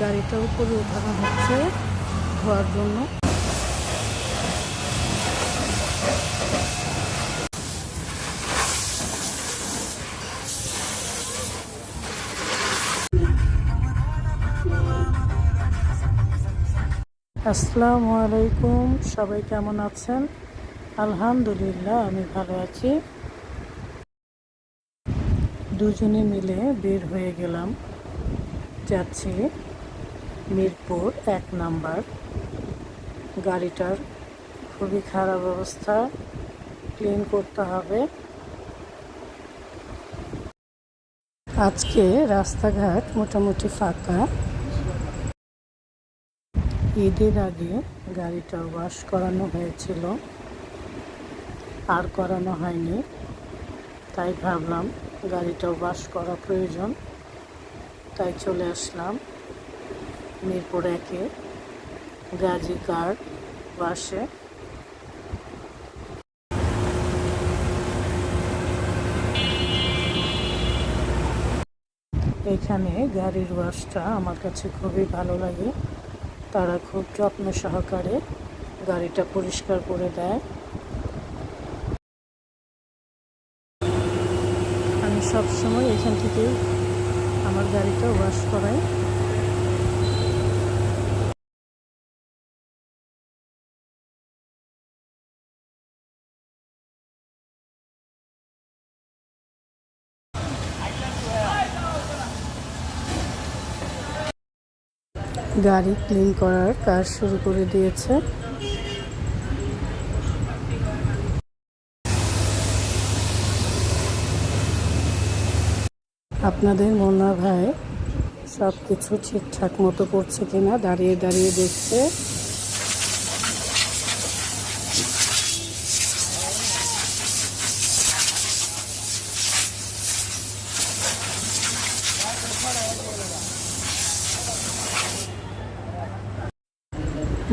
গাড়িটা উপরে উঠানো হচ্ছে ধোয়ার জন্য। আসসালামু আলাইকুম, সবাই কেমন আছেন? আলহামদুলিল্লাহ, আমি ভালো আছি। দুজনে মিলে বের হয়ে গেলাম, যাচ্ছি। মিরপুর এক নাম্বার। গাড়িটার খুবই খারাপ অবস্থা। ক্লিন করতে হবে। আজকে রাস্তাঘাট মোটামুটি ফাঁকা। ঈদের আগে গাড়িটা ওয়াশ করানো হয়েছিল। আর করানো হয়নি। তাই ভাবলাম গাড়িটা ওয়াশ করা প্রয়োজন। তাই চলে আসলাম। মিরপুর একে গাজী কার ওয়াশে এখানে গাড়ির ওয়াশটা আমার কাছে খুবই ভালো লাগে। তারা খুব যত্ন সহকারে গাড়িটা পরিষ্কার করে দেয়। আমি সবসময় এখান থেকে আমার গাড়িটা ওয়াশ করাই। গাড়ি ক্লিন করার কাজ শুরু করে দিয়েছে। আপনাদের মোনা ভাই সব কিছু ঠিকঠাক মতো করছে কিনা, দাঁড়িয়ে দাঁড়িয়ে দেখছে।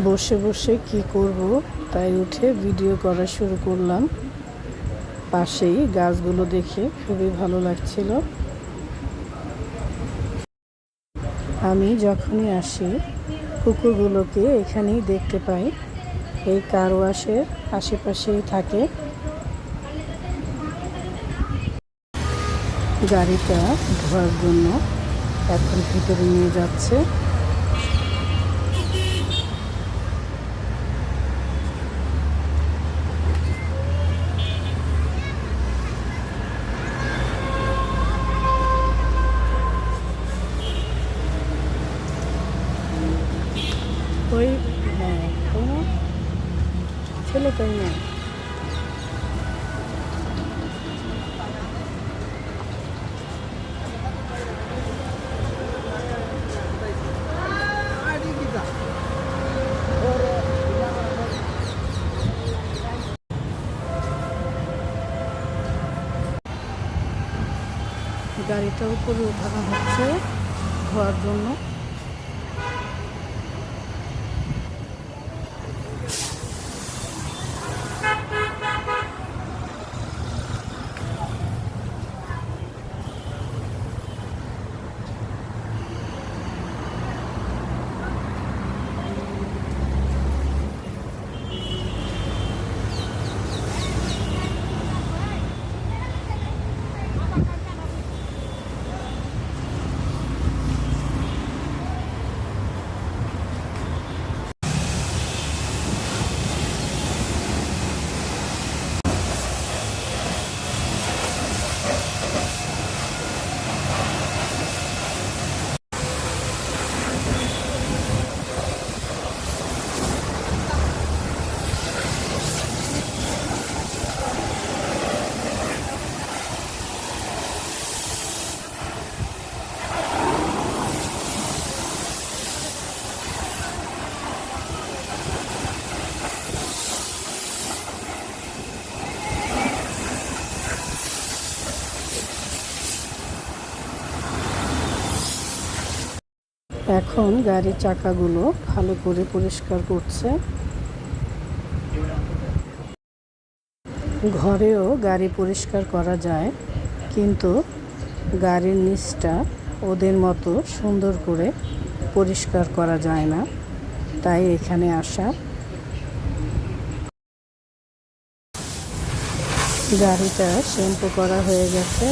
বসে বসে কি করব? তাই উঠে ভিডিও করা শুরু করলাম। পাশেই গাছগুলো দেখে খুবই ভালো লাগছিল। আমি যখনই আসি, কুকুরগুলোকে এখানেই দেখতে পাই। এই কার ওয়াশের আশেপাশেই থাকে। গাড়িটা ধোয়ার জন্য এখন ভিতরে নিয়ে যাচ্ছে ওই হ্যাঁ তাই না ছেলে তাই না? গাড়িটা উপরে উঠানো হচ্ছে ধোয়ার জন্য। এখন গাড়ির চাকাগুলো ভালো করে পরিষ্কার করছে। ঘরেও গাড়ি পরিষ্কার করা যায়, কিন্তু গাড়ির নিচটা ওদের মতো সুন্দর করে পরিষ্কার করা যায় না। তাই এখানে আসা। গাড়িটা শ্যাম্পু করা হয়ে গেছে।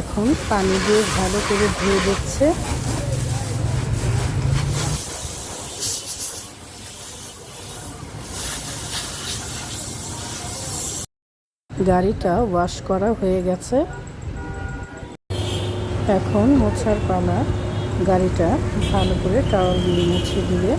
এখন পানি দিয়ে ভালো করে ধুয়ে দিচ্ছে। গাড়িটা ওয়াশ করা হয়ে গেছে। এখন মোছার পালা, গাড়িটা ভালো করে টাওয়াল দিয়ে মুছে দিলে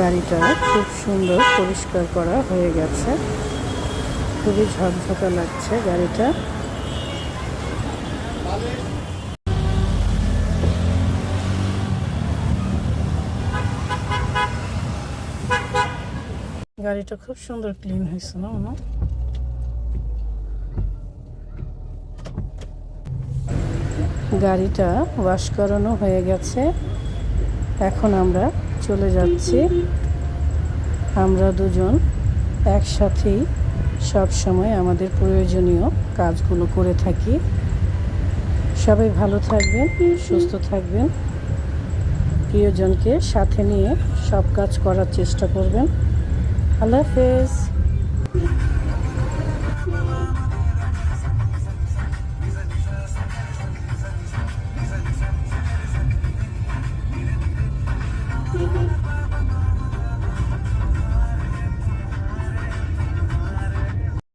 গাড়িটা খুব সুন্দর পরিষ্কার করা হয়ে গেছে। খুবই ঝকঝকা লাগছে গাড়িটা। গাড়িটা খুব সুন্দর ক্লিন হয়েছে, না মনে? গাড়িটা ওয়াশ করানো হয়ে গেছে। এখন আমরা চলে যাচ্ছি। আমরা দুজন একসাথেই সব সময় আমাদের প্রয়োজনীয় কাজগুলো করে থাকি। সবাই ভালো থাকবেন, সুস্থ থাকবেন। প্রিয়জনকে সাথে নিয়ে সব কাজ করার চেষ্টা করবেন। I love this.